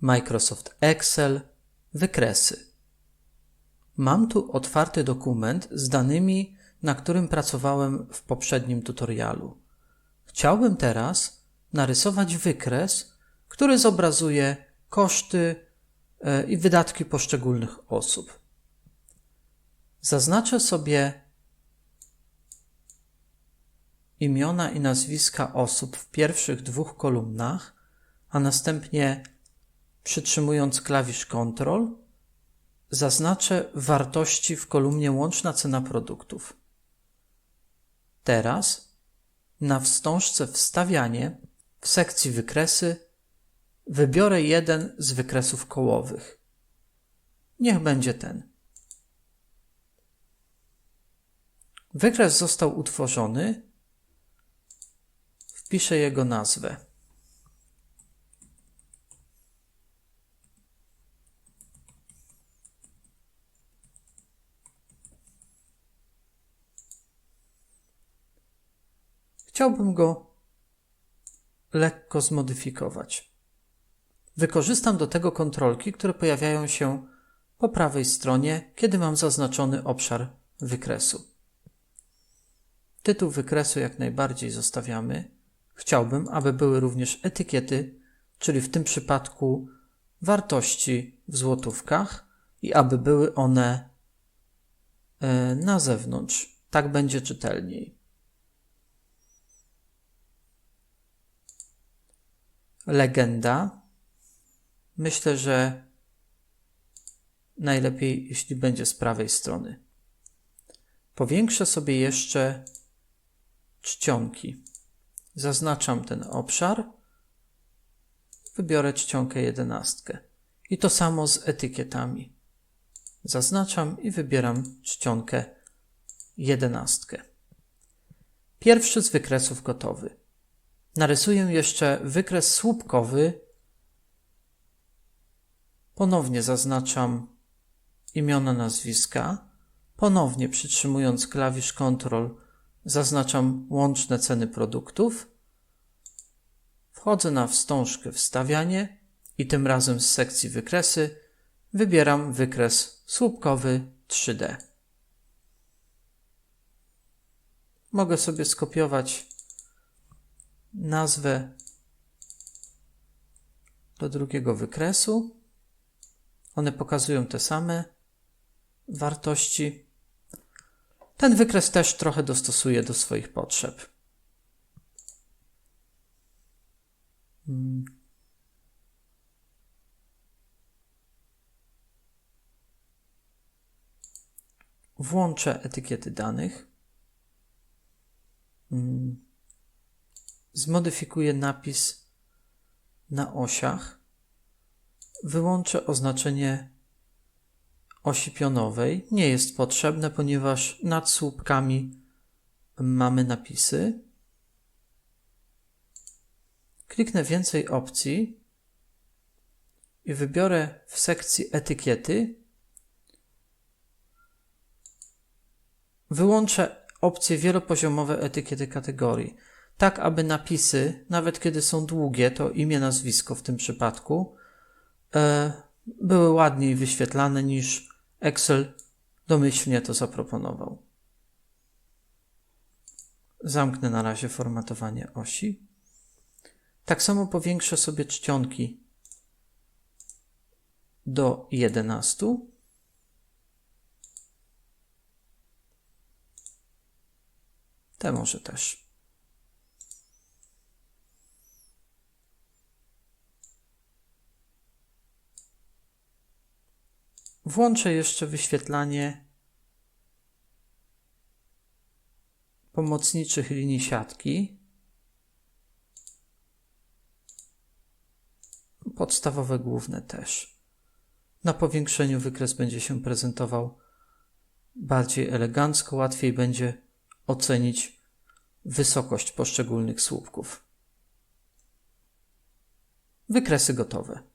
Microsoft Excel, wykresy. Mam tu otwarty dokument z danymi, na którym pracowałem w poprzednim tutorialu. Chciałbym teraz narysować wykres, który zobrazuje koszty e, i wydatki poszczególnych osób. Zaznaczę sobie imiona i nazwiska osób w pierwszych dwóch kolumnach, a następnie przytrzymując klawisz Ctrl, zaznaczę wartości w kolumnie łączna cena produktów. Teraz na wstążce Wstawianie w sekcji Wykresy wybiorę jeden z wykresów kołowych. Niech będzie ten. Wykres został utworzony. Wpiszę jego nazwę. Chciałbym go lekko zmodyfikować. Wykorzystam do tego kontrolki, które pojawiają się po prawej stronie, kiedy mam zaznaczony obszar wykresu. Tytuł wykresu jak najbardziej zostawiamy. Chciałbym, aby były również etykiety, czyli w tym przypadku wartości w złotówkach i aby były one e, na zewnątrz. Tak będzie czytelniej. Legenda. Myślę, że najlepiej, jeśli będzie z prawej strony. Powiększę sobie jeszcze czcionki. Zaznaczam ten obszar. Wybiorę czcionkę jedenastkę. I to samo z etykietami. Zaznaczam i wybieram czcionkę jedenastkę. Pierwszy z wykresów gotowy. Narysuję jeszcze wykres słupkowy. Ponownie zaznaczam imiona nazwiska. Ponownie przytrzymując klawisz Ctrl zaznaczam łączne ceny produktów. Wchodzę na wstążkę Wstawianie i tym razem z sekcji Wykresy wybieram wykres słupkowy 3D. Mogę sobie skopiować nazwę do drugiego wykresu. One pokazują te same wartości. Ten wykres też trochę dostosuję do swoich potrzeb. Hmm. Włączę etykiety danych. Hmm zmodyfikuję napis na osiach, wyłączę oznaczenie osi pionowej. Nie jest potrzebne, ponieważ nad słupkami mamy napisy. Kliknę więcej opcji i wybiorę w sekcji etykiety. Wyłączę opcję wielopoziomowe etykiety kategorii tak aby napisy, nawet kiedy są długie, to imię, nazwisko w tym przypadku, e, były ładniej wyświetlane niż Excel domyślnie to zaproponował. Zamknę na razie formatowanie osi. Tak samo powiększę sobie czcionki do 11. Te może też. Włączę jeszcze wyświetlanie pomocniczych linii siatki. Podstawowe główne też. Na powiększeniu wykres będzie się prezentował bardziej elegancko, łatwiej będzie ocenić wysokość poszczególnych słupków. Wykresy gotowe.